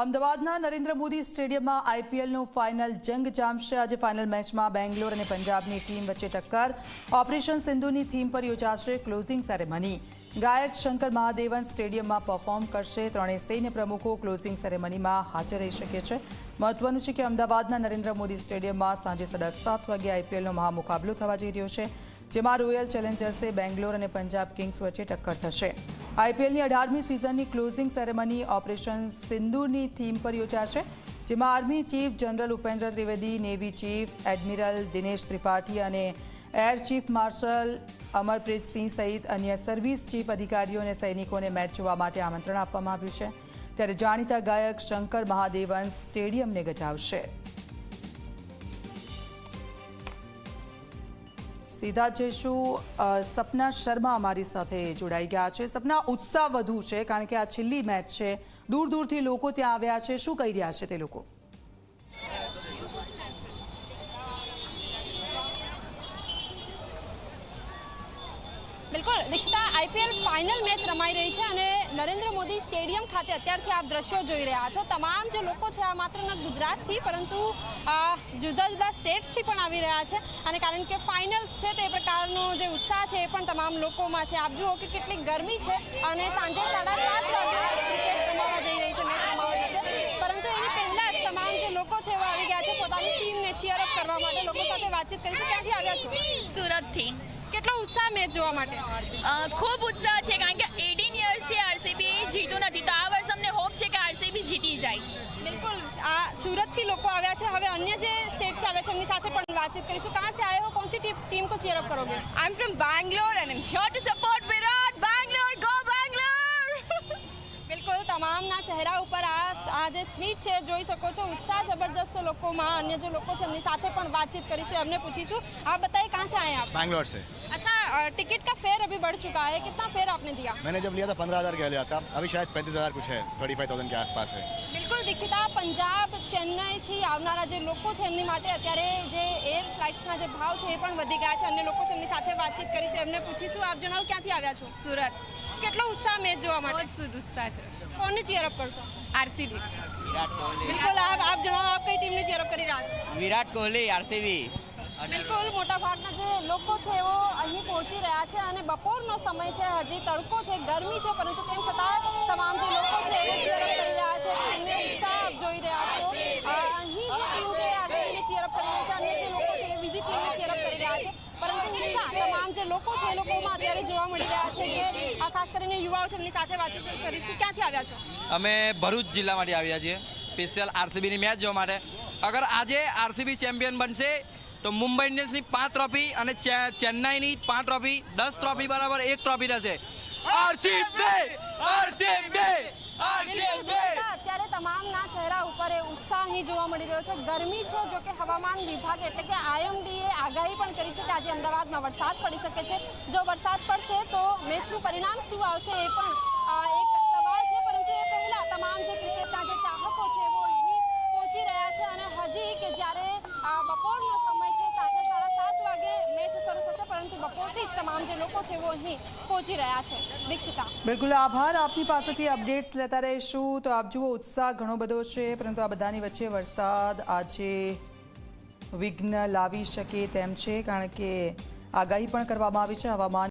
અમદાવાદના નરેન્દ્ર મોદી સ્ટેડિયમમાં આઈપીએલનો ફાઇનલ જંગ જામશે. આજે ફાઇનલ મેચમાં બેંગ્લોર અને પંજાબની ટીમ વચ્ચે ટક્કર. ઓપરેશન સિંધુની થીમ પર યોજાશે ક્લોઝિંગ સેરેમની. ગાયક શંકર મહાદેવન સ્ટેડિયમમાં પરફોર્મ કરશે. ત્રણેય સૈન્ય પ્રમુખો ક્લોઝિંગ સેરેમનીમાં હાજર રહી શકે છે. મહત્વનું છે કે અમદાવાદના નરેન્દ્ર મોદી સ્ટેડિયમમાં સાંજે સાડા સાત વાગે આઈપીએલનો મહામુકાબલો થવા જઈ રહ્યો છે, જેમાં રોયલ ચેલેન્જર્સે બેંગ્લોર અને પંજાબ કિંગ્સ વચ્ચે ટક્કર થશે. આઈપીએલની અઢારમી સિઝનની ક્લોઝિંગ સેરેમની ઓપરેશન સિંધુની થીમ પર યોજાશે જેમાં army chief general Upendra Trivedi, navy chief admiral Dinesh Tripathi અને air chief marshal Amarpreet Singh સહિત અન્ય સર્વિસ ચીફ અધિકારીઓ અને સૈનિકોને મેચ જોવા માટે આમંત્રણ આપવામાં આવ્યું છે. ત્યારે જાણીતા ગાયક શંકર મહાદેવન સ્ટેડિયમને ગજાવશે. સીધા જઈશું. સપના શર્મા અમારી સાથે જોડાઈ ગયા છે. સપના ઉત્સાહ વધુ છે, કારણ કે આ છેલ્લી મેચ છે. દૂર દૂરથી લોકો ત્યાં આવ્યા છે. શું કહી રહ્યા છે તે લોકો? બિલકુલ. દીક્ષિતા, આઈપીએલ ફાઇનલ મેચ રમાઈ રહી છે નરેન્દ્ર મોદી સ્ટેડિયમ ખાતે અત્યારથી આપ દ્રશ્યો જોઈ રહ્યા છો. તમામ જે લોકો છે આ માત્ર ગુજરાતથી પરંતુ જુદા જુદા સ્ટેટ્સથી પણ આવી રહ્યા છે. અને કારણ કે ફાઇનલ્સ છે તો એ પ્રકારનો જે ઉત્સાહ છે એ પણ તમામ લોકોમાં છે. આપ જુઓ કે કેટલી ગરમી છે અને સાંજે સાડા સાત વાગે ક્રિકેટ રમાવા જઈ રહી છે મેચ રમાવા જશે. પરંતુ એની પહેલાં જ તમામ જે લોકો છે એવા આવી ગયા છે. પોતાની ટીમને ચીયર અપ કરવા માટે લોકો સાથે વાતચીત કરીશું ક્યાંથી આવ્યા છો? સુરતથી. કેટલો ઉત્સાહ મેચ જોવા માટે? ખૂબ ઉત્સાહ છે કારણ કે હવે અન્ય જે સ્ટેટથી આવ્યા છે એમની સાથે પણ વાતચીત કરીશું કહાં से आए हो कौन सी टीम टीम को चीयर अप करोगे I am from Bangalore and I here to support Virat Bangalore go Bangalore બિલકુલ તમામના ચહેરા ઉપર આ આ જે સ્મિત છે જોઈ શકો છો ઉત્સાહ જબરદસ્ત લોકોમાં અન્ય જે લોકો છે એમની સાથે પણ વાતચીત કરીશું એમને પૂછીશું आप बताइए कहाँ से आए हैं आप बैंगलोर से अच्छा अ, टिकट का फेयर अभी बढ़ चुका है कितना फेयर आपने दिया मैंने जब लिया था पंद्रह हज़ार का लिया था अभी शायद पैंतीस हज़ार कुछ है थर्टी फाइव थाउजेंड के आसपास है બિલકુલ દીક્ષિતા પંજાબ ચેન્નાઈથી આવનારા જે લોકો છે એમની માટે અત્યારે જે એર ફ્લાઇટ્સના જે ભાવ છે એ પણ વધી ગયા છે. અને લોકો છે એમની સાથે વાતચીત કરીશું એમને પૂછીશું આપ જણાવો ક્યાંથી આવ્યા છો? સુરત. કેટલો ઉત્સાહ મેચ જોવા માટે? જ ઉત્સાહ છે. કોને ચીયર અપ કરશો? આરસીબી. બિલકુલ આપ આપ જણાવો આપ કઈ ટીમને ચીયર અપ કરી રહ્યા છો? વિરાટ કોહલી આરસીબી. બિલકુલ મોટા ભાગના જે લોકો છે એઓ અહીં પહોંચી રહ્યા છે અને બપોરનો સમય છે. હજી તડકો છે ગરમી છે પરંતુ તેમ છતાં તમામ જે લોકો છે એઓ ચીયર અપ કરી રહ્યા છે ટીમને ઉત્સાહ આપ જોઈ રહ્યા છો અ, અહીં જે ટીમ છે આરસીબીને ચીયર અપ કરી રહી છે અન્ય જે લોકો છે એ બીજી ટીમને ચીયર અપ કરી રહ્યા છે પરંતુ જે લોકો છે એ લોકોમાં અત્યારે જોવા મળી રહ્યા છે જે આ ખાસ કરીને યુવાઓ છે એમની સાથે વાતચીત કરીશું. ક્યાંથી આવ્યા છો? અમે ભરૂચ જિલ્લામાંથી આવ્યા છીએ. સ્પેશિયલ આરસીબીની મેચ જોવા માટે. અગર આજે આરસીબી ચેમ્પિયન બનશે તો મુંબઈ ઇન્ડિયન્સની પાંચ ટ્રોફી અને ચેન્નાઈની પાંચ ટ્રોફી દસ ટ્રોફી બરાબર એક ટ્રોફી રહેશે આરસીબી આરસીબી આરસીબી તમામના ચહેરા ઉપર એ ઉત્સાહ જોવા મળી રહ્યો છે. ગરમી છે જો કે હવામાન વિભાગ એટલે કે આઈએમડીએ આગાહી પણ કરી છે કે આજે અમદાવાદમાં વરસાદ પડી શકે છે. જો વરસાદ પડશે તો મેચનું પરિણામ શું આવશે એ પણ એક સવાલ છે. પરંતુ એ પહેલાં તમામ જે ક્રિકેટના જે ચાહકો છે એવો અહીં પહોંચી રહ્યા છે. અને હજી કે જ્યારે બપોરનો સમય છે સાંજે સાડા સાત વાગે મેચ શરૂ થશે પરંતુ બપોરથી જ તમામ જે લોકો છે એવો અહીં પહોંચી રહ્યા છે. દીક્ષિતા. બિલકુલ, આભાર. આપની પાસેથી અપડેટ્સ લેતા રહીશું. તો આપ જુઓ, ઉત્સાહ ઘણો બધો છે, પરંતુ આ બધાની વચ્ચે વરસાદ આજે વિઘ્ન લાવી શકે તેમ છે, કારણ કે આગાહી પણ કરવામાં આવી છે. હવામાન